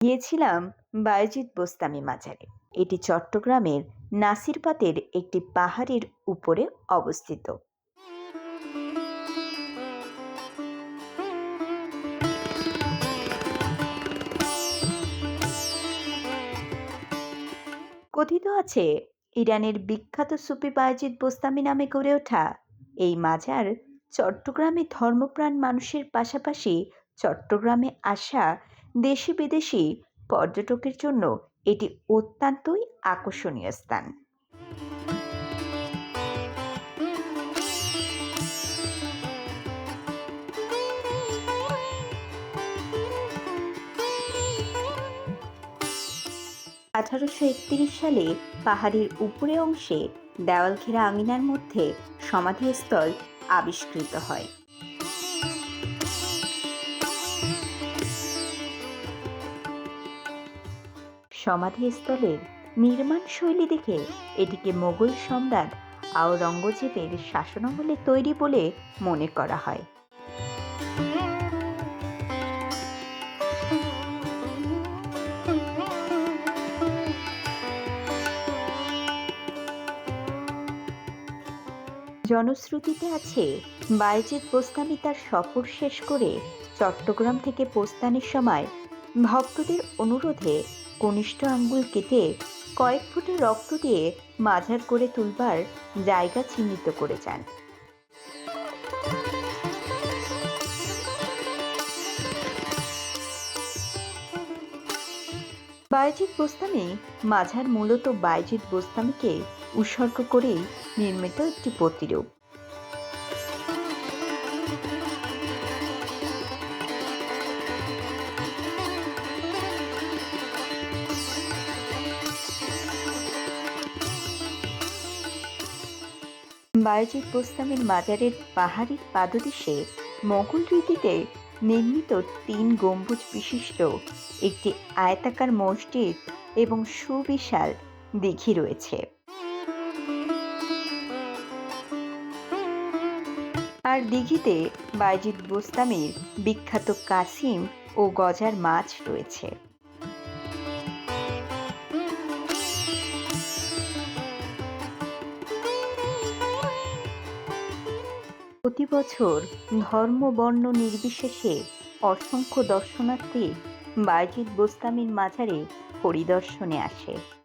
গিয়েছিলাম বায়েজিদ বোস্তামি মাজারে। এটি চট্টগ্রামের নাসিরপাতের একটি পাহাড়ের উপরে অবস্থিত। কথিত আছে, ইরানের বিখ্যাত সুফি বায়েজিদ বোস্তামি নামে গড়ে ওঠা এই মাজার চট্টগ্রামে ধর্মপ্রাণ মানুষের পাশাপাশি চট্টগ্রামে আসা দেশি বিদেশি পর্যটকের জন্য এটি অত্যন্তই আকর্ষণীয় স্থান। আঠারোশো একত্রিশ সালে পাহাড়ের উপরে অংশে দেওয়াল ঘেরা আঙিনার মধ্যে সমাধিস্থল আবিষ্কৃত হয়। সমাধিস্থলের নির্মাণ শৈলী দেখে এটিকে মোগল সম্রাট আওরঙ্গজেবের শাসনামলে তৈরি বলে মনে করা হয়। জনশ্রুতিতে আছে, বায়েজিদ বোস্তামি তার সফর শেষ করে চট্টগ্রাম থেকে প্রস্থানের সময় ভক্তদের অনুরোধে কনিষ্ঠ আঙ্গুল কেটে কয়েক ফুটের রক্ত দিয়ে মাঝার করে তুলবার জায়গা চিহ্নিত করে যান বায়জিৎ বোস্তামি মাঝার মূলত বায়জিৎ বোস্তামিকে উৎসর্গ করেই নির্মিত একটি প্রতিরূপ। বায়জিৎ বোস্তামির মাজারের পাহাড়ির পাদদেশে মোগল রীতিতে নির্মিত তিন গম্বুজ বিশিষ্ট একটি আয়তাকার মসজিদ এবং সুবিশাল দিঘি রয়েছে। আর দিঘিতে বাইজিদ বোস্তামির বিখ্যাত কাসিম ও গজার মাছ রয়েছে। প্রতি বছর ধর্ম বর্ণ নির্বিশেষে অসংখ্য দর্শনার্থী বাইজিদ বোস্তামির মাঝারে পরিদর্শনে আসে।